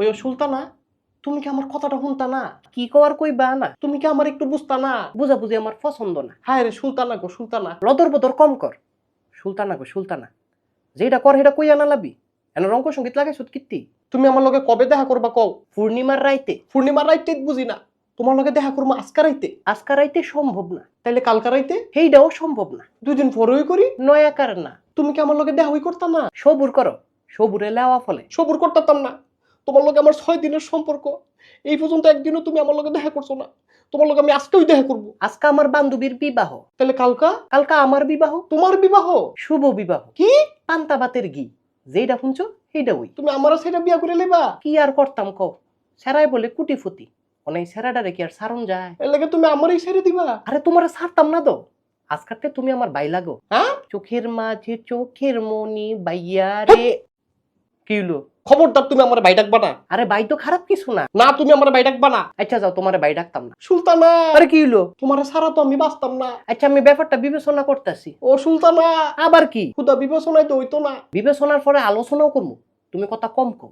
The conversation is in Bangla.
ওই সুলতানা তুমি কি আমার কথাটা শুনতা না? কি কওয়ার কইবা না? তুমি কি আমার একটু বুঝতা না? বুঝাবুঝি আমার পছন্দ না। হায় রে সুলতানা গো সুলতানা। লদর বদর কম কর। সুলতানা গো সুলতানা যেটা কর সেটা কইয়া না লাবি। এন রঙ্গ সংগীত লাগাইছত কীর্তি? তুমি আমার লগে কবে দেখা করবা কও? পূর্ণিমার রাইতে। পূর্ণিমার রাইতে বুঝি না। তোমার লগে দেখা করব আজকা রাইতে? আজকা রাইতে সম্ভব না। তাইলে কালকা রাইতে? সেইটাও সম্ভব না। দুই দিন পরেই করি নয়াকার না। তুমি কি আমার লগে দেখা হই করতা না? সবুর করো। সবুরে লেওয়া ফলে। সবুর করতাম না। তোমার লগে আমার ছয় দিনের সম্পর্ক। এই পর্যন্ত একদিনও তুমি আমার লগে দেখা করছ না। তোমার লগে আমি আজকেও দেখা করব। আজকা আমার বান্ধবীর বিবাহ। তাহলে কালকা? কালকা আমার বিবাহ। তোমার বিবাহ? শুভ বিবাহ। কি? পান্তা ভাতের ঘি। যেটা শুনছো সেইটা ওই। তুমি আমার সেটা বিয়া করে লেবা? কি আর করতাম কও? সেরাই বলে কুটি ফুটি অনেক সেরাডারে কি আর সারণ যায়। এর লাগে তুমি আমারই ছেড়ে দিবা। আরে তোমার সারতাম না তো। আজকাতে তুমি আমার বাই লাগো। হ্যাঁ? চোখের মাঝে চোখের মনি বাইয়া রে। কি হলো খবরদার তুমি আমার বাই ডাকবা না। আরে বাই তো খারাপ কিছু না। না তুমি আমার বাই ডাকবা না। আচ্ছা যাও তোমার বাই ডাকতাম না। সুলতানা! আরে কি হলো তোমার সারা তো আমি বাঁচতাম না। আচ্ছা আমি ব্যাপারটা বিবেচনা করতেছি। ও সুলতানা! আবার কি? খুদা বিবেচনায় তো হইতো না। বিবেচনার পরে আলোচনাও করব তুমি কথা কম কো